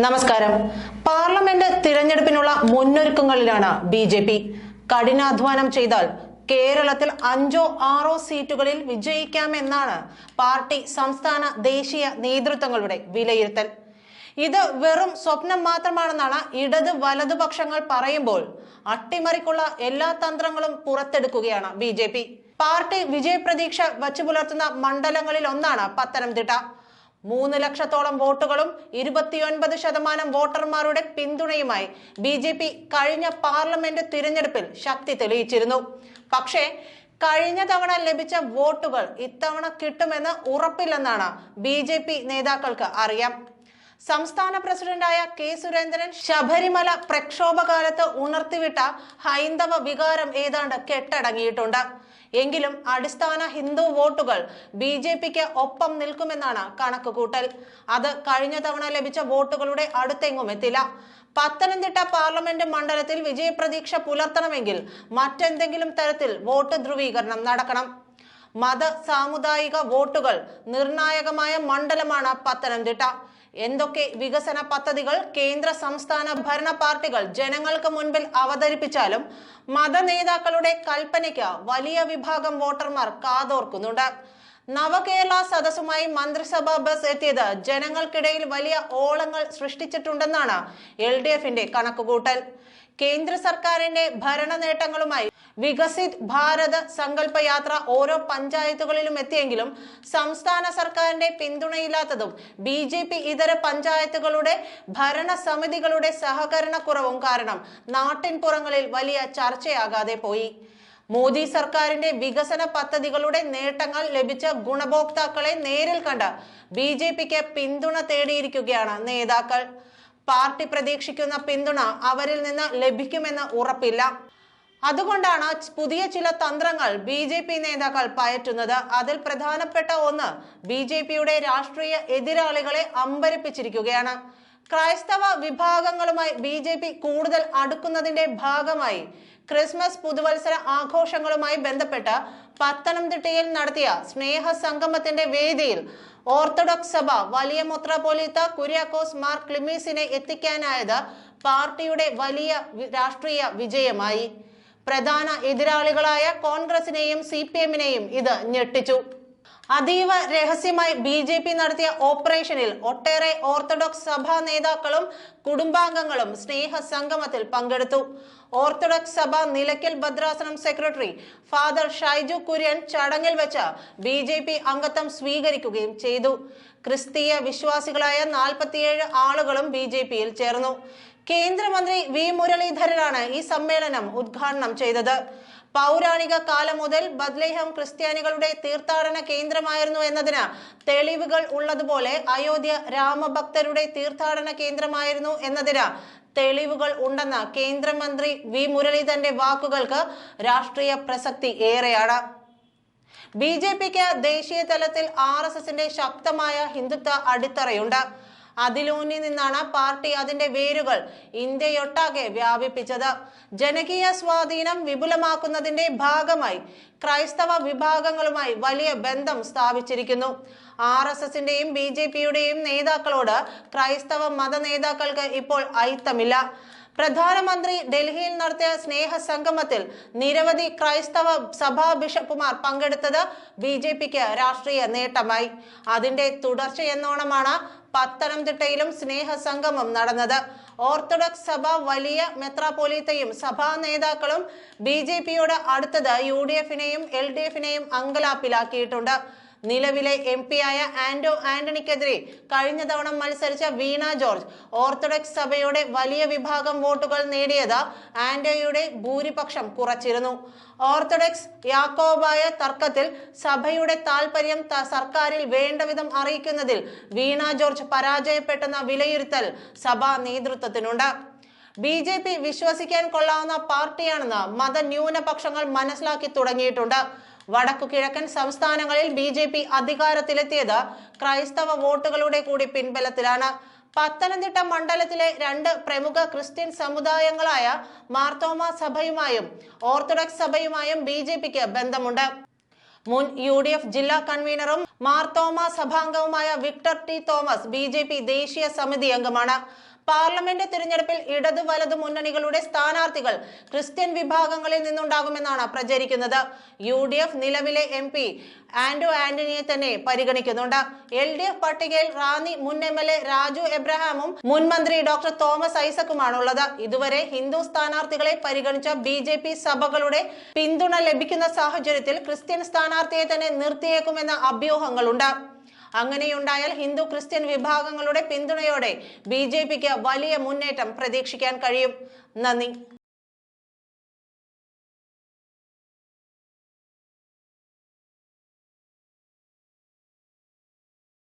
നമസ്കാരം. പാർലമെന്റ് തിരഞ്ഞെടുപ്പിനുള്ള മുന്നൊരുക്കങ്ങളിലാണ് ബി ജെ പി. കഠിനാധ്വാനം ചെയ്താൽ കേരളത്തിൽ അഞ്ചോ ആറോ സീറ്റുകളിൽ വിജയിക്കാമെന്നാണ് പാർട്ടി സംസ്ഥാന ദേശീയ നേതൃത്വങ്ങളുടെ വിലയിരുത്തൽ. ഇത് വെറും സ്വപ്നം മാത്രമാണെന്നാണ് ഇടത് വലതുപക്ഷങ്ങൾ പറയുമ്പോൾ അട്ടിമറിക്കുള്ള എല്ലാ തന്ത്രങ്ങളും പുറത്തെടുക്കുകയാണ് ബി പാർട്ടി വിജയപ്രതീക്ഷ വച്ചു പുലർത്തുന്ന മണ്ഡലങ്ങളിൽ ഒന്നാണ് പത്തനംതിട്ട. മൂന്ന് ലക്ഷത്തോളം വോട്ടുകളും ഇരുപത്തിയൊൻപത് ശതമാനം വോട്ടർമാരുടെ പിന്തുണയുമായി ബി ജെ പി കഴിഞ്ഞ പാർലമെന്റ് തിരഞ്ഞെടുപ്പിൽ ശക്തി തെളിയിച്ചിരുന്നു. പക്ഷേ കഴിഞ്ഞ തവണ ലഭിച്ച വോട്ടുകൾ ഇത്തവണ കിട്ടുമെന്ന് ഉറപ്പില്ലെന്നാണ് ബി ജെ പി നേതാക്കൾക്ക് അറിയാം. സംസ്ഥാന പ്രസിഡന്റായ കെ സുരേന്ദ്രൻ ശബരിമല പ്രക്ഷോഭകാലത്ത് ഉണർത്തിവിട്ട ഹൈന്ദവ വികാരം ഏതാണ്ട് കെട്ടടങ്ങിയിട്ടുണ്ട്. എങ്കിലും അടിസ്ഥാന ഹിന്ദു വോട്ടുകൾ ബി ജെ പിക്ക് ഒപ്പം നിൽക്കുമെന്നാണ് കണക്കുകൂട്ടൽ. അത് കഴിഞ്ഞ തവണ ലഭിച്ച വോട്ടുകളുടെ അടുത്തെങ്ങും എത്തില്ല. പത്തനംതിട്ട പാർലമെന്റ് മണ്ഡലത്തിൽ വിജയപ്രതീക്ഷ പുലർത്തണമെങ്കിൽ മറ്റെന്തെങ്കിലും തരത്തിൽ വോട്ട് ധ്രുവീകരണം നടക്കണം. മത സാമുദായിക വോട്ടുകൾ നിർണായകമായ മണ്ഡലമാണ് പത്തനംതിട്ട. എന്തൊക്കെ വികസന പദ്ധതികൾ കേന്ദ്ര സംസ്ഥാന ഭരണ പാർട്ടികൾ ജനങ്ങൾക്ക് മുൻപിൽ അവതരിപ്പിച്ചാലും മത നേതാക്കളുടെ കൽപ്പനയ്ക്ക് വലിയ വിഭാഗം വോട്ടർമാർ കാതോർക്കുന്നുണ്ട്. നവകേരള സദസ്സുമായി മന്ത്രിസഭാ ബസ് എത്തിയത് ജനങ്ങൾക്കിടയിൽ വലിയ ഓളങ്ങൾ സൃഷ്ടിച്ചിട്ടുണ്ടെന്നാണ് എൽ ഡി എഫിന്റെ കണക്കുകൂട്ടൽ. കേന്ദ്ര സർക്കാരിന്റെ ഭരണ നേട്ടങ്ങളുമായി വികസിത് ഭാരത് സങ്കല്പ യാത്ര ഓരോ പഞ്ചായത്തുകളിലും എത്തിയെങ്കിലും സംസ്ഥാന സർക്കാരിന്റെ പിന്തുണയില്ലാത്തതും ബി ജെ പി ഇതര പഞ്ചായത്തുകളുടെ ഭരണസമിതികളുടെ സഹകരണക്കുറവും കാരണം നാട്ടിൻപുറങ്ങളിൽ വലിയ ചർച്ചയാകാതെ പോയി. മോദി സർക്കാരിന്റെ വികസന പദ്ധതികളുടെ നേട്ടങ്ങൾ ലഭിച്ച ഗുണഭോക്താക്കളെ നേരിൽ കണ്ട് ബി പിന്തുണ തേടിയിരിക്കുകയാണ് നേതാക്കൾ. പാർട്ടി പ്രതീക്ഷിക്കുന്ന പിന്തുണ അവരിൽ നിന്ന് ലഭിക്കുമെന്ന് ഉറപ്പില്ല. അതുകൊണ്ടാണ് പുതിയ ചില തന്ത്രങ്ങൾ ബി ജെ പി നേതാക്കൾ പയറ്റുന്നത്. അതിൽ പ്രധാനപ്പെട്ട ഒന്ന് ബി ജെ പിയുടെ രാഷ്ട്രീയ എതിരാളികളെ അമ്പരിപ്പിച്ചിരിക്കുകയാണ്. ക്രൈസ്തവ വിഭാഗങ്ങളുമായി ബി ജെ പി കൂടുതൽ അടുക്കുന്നതിന്റെ ഭാഗമായി ക്രിസ്മസ് പുതുവത്സര ആഘോഷങ്ങളുമായി ബന്ധപ്പെട്ട് പത്തനംതിട്ടയിൽ നടത്തിയ സ്നേഹ സംഗമത്തിന്റെ വേദിയിൽ ഓർത്തഡോക്സ് സഭ വലിയ മുത്രപോലീത്ത കുര്യാക്കോസ് മാർ ക്ലിമീസിനെ എത്തിക്കാനായത് പാർട്ടിയുടെ വലിയ രാഷ്ട്രീയ വിജയമായി. പ്രധാന എതിരാളികളായ കോൺഗ്രസിനെയും സി പി എമ്മിനെയും ഇത് ഞെട്ടിച്ചു. അതീവ രഹസ്യമായി ബി ജെ പി നടത്തിയ ഓപ്പറേഷനിൽ ഒട്ടേറെ ഓർത്തഡോക്സ് സഭാ നേതാക്കളും കുടുംബാംഗങ്ങളും സ്നേഹ സംഗമത്തിൽ പങ്കെടുത്തു. ഓർത്തഡോക്സ് സഭ നിലയ്ക്കൽ ഭദ്രാസനം സെക്രട്ടറി ഫാദർ ഷൈജു കുര്യൻ ചടങ്ങിൽ വെച്ച് ബി ജെ പി അംഗത്വം സ്വീകരിക്കുകയും ചെയ്തു. ക്രിസ്തീയ വിശ്വാസികളായ നാൽപ്പത്തിയേഴ് ആളുകളും ബി ജെ പിയിൽ ചേർന്നു. കേന്ദ്രമന്ത്രി വി മുരളീധരനാണ് ഈ സമ്മേളനം ഉദ്ഘാടനം ചെയ്തത്. പൗരാണിക കാലം മുതൽ ബദ്ലേഹം ക്രിസ്ത്യാനികളുടെ തീർത്ഥാടന കേന്ദ്രമായിരുന്നു എന്നതിന് തെളിവുകൾ ഉള്ളതുപോലെ അയോധ്യ രാമഭക്തരുടെ തീർത്ഥാടന കേന്ദ്രമായിരുന്നു എന്നതിന് തെളിവുകൾ ഉണ്ടെന്ന കേന്ദ്രമന്ത്രി വി മുരളീധരന്റെ വാക്കുകൾക്ക് രാഷ്ട്രീയ പ്രസക്തി ഏറെയാണ്. ബി ജെ പിക്ക് ദേശീയ തലത്തിൽ ആർ എസ് എസിന്റെ ശക്തമായ ഹിന്ദുത്വ അടിത്തറയുണ്ട്. അതിലൂന്നി നിന്നാണ് പാർട്ടി അതിന്റെ വേരുകൾ ഇന്ത്യയൊട്ടാകെ വ്യാപിപ്പിച്ചത്. ജനകീയ സ്വാധീനം വിപുലമാക്കുന്നതിന്റെ ഭാഗമായി ക്രൈസ്തവ വിഭാഗങ്ങളുമായി വലിയ ബന്ധം സ്ഥാപിച്ചിരിക്കുന്നു. ആർ എസ് എസിന്റെയും ബി ജെ പിയുടെയും നേതാക്കളോട് ക്രൈസ്തവ മത നേതാക്കൾക്ക് ഇപ്പോൾ അയിത്തമില്ല. പ്രധാനമന്ത്രി ഡൽഹിയിൽ നടത്തിയ സ്നേഹ സംഗമത്തിൽ നിരവധി ക്രൈസ്തവ സഭാ ബിഷപ്പുമാർ പങ്കെടുത്തത് ബി ജെ പിക്ക് രാഷ്ട്രീയ നേട്ടമായി. അതിന്റെ തുടർച്ചയെന്നോണമാണ് പത്തനംതിട്ടയിലും സ്നേഹ സംഗമം നടന്നത്. ഓർത്തഡോക്സ് സഭ വലിയ മെത്രാപൊലീത്തയും സഭാ നേതാക്കളും ബി ജെ പിയോട് അടുത്തത് യു ഡി എഫിനെയും എൽ ഡി എഫിനെയും അങ്കലാപ്പിലാക്കിയിട്ടുണ്ട്. നിലവിലെ എം ആയ ആന്റോ ആന്റണിക്കെതിരെ കഴിഞ്ഞ തവണ മത്സരിച്ച വീണ ജോർജ് ഓർത്തഡോക്സ് സഭയുടെ വലിയ വിഭാഗം വോട്ടുകൾ നേടിയത് ആന്റോയുടെ ഭൂരിപക്ഷം കുറച്ചിരുന്നു. ഓർത്തഡോക്സ് യാക്കോബായ തർക്കത്തിൽ സഭയുടെ താൽപര്യം സർക്കാരിൽ വേണ്ടവിധം അറിയിക്കുന്നതിൽ വീണ ജോർജ് പരാജയപ്പെട്ടെന്ന വിലയിരുത്തൽ സഭാ നേതൃത്വത്തിനുണ്ട്. ബി ജെ പി വിശ്വസിക്കാൻ കൊള്ളാവുന്ന പാർട്ടിയാണെന്ന് മതന്യൂനപക്ഷങ്ങൾ മനസ്സിലാക്കി തുടങ്ങിയിട്ടുണ്ട്. വടക്കു കിഴക്കൻ സംസ്ഥാനങ്ങളിൽ ബി ജെ പി അധികാരത്തിലെത്തിയത് ക്രൈസ്തവ വോട്ടുകളുടെ കൂടി പിൻബലത്തിലാണ്. പത്തനംതിട്ട മണ്ഡലത്തിലെ രണ്ട് പ്രമുഖ ക്രിസ്ത്യൻ സമുദായങ്ങളായ മാർത്തോമ സഭയുമായും ഓർത്തഡോക്സ് സഭയുമായും ബി ജെ പിക്ക് ബന്ധമുണ്ട്. മുൻ യു ഡി എഫ് ജില്ലാ കൺവീനറും Marthoma സഭാംഗവുമായ Victor T Thomas B J P ദേശീയ സമിതി അംഗമാണ്. പാർലമെന്റ് തിരഞ്ഞെടുപ്പിൽ ഇടത് വലത് മുന്നണികളുടെ സ്ഥാനാർത്ഥികൾ ക്രിസ്ത്യൻ വിഭാഗങ്ങളിൽ നിന്നുണ്ടാകുമെന്നാണ് പ്രചരിക്കുന്നത്. യു ഡി എഫ് നിലവിലെ എം പി ആന്റോ ആന്റണിയെ തന്നെ പരിഗണിക്കുന്നുണ്ട്. എൽ ഡി എഫ് പട്ടികയിൽ റാന്നി മുൻ എം എൽ എ രാജു എബ്രഹാമും മുൻ മന്ത്രി ഡോക്ടർ തോമസ് ഐസക്കുമാണ് ഉള്ളത് ഇതുവരെ ഹിന്ദു സ്ഥാനാർത്ഥികളെ പരിഗണിച്ച ബി ജെ പി സഭകളുടെ പിന്തുണ ലഭിക്കുന്ന സാഹചര്യത്തിൽ ക്രിസ്ത്യൻ സ്ഥാനാർത്ഥിയെ തന്നെ നിർത്തിയേക്കുമെന്ന അഭ്യൂഹങ്ങളുണ്ട്. അങ്ങനെയുണ്ടായാൽ ഹിന്ദു ക്രിസ്ത്യൻ വിഭാഗങ്ങളുടെ പിന്തുണയോടെ ബി വലിയ മുന്നേറ്റം പ്രതീക്ഷിക്കാൻ കഴിയും. നന്ദി.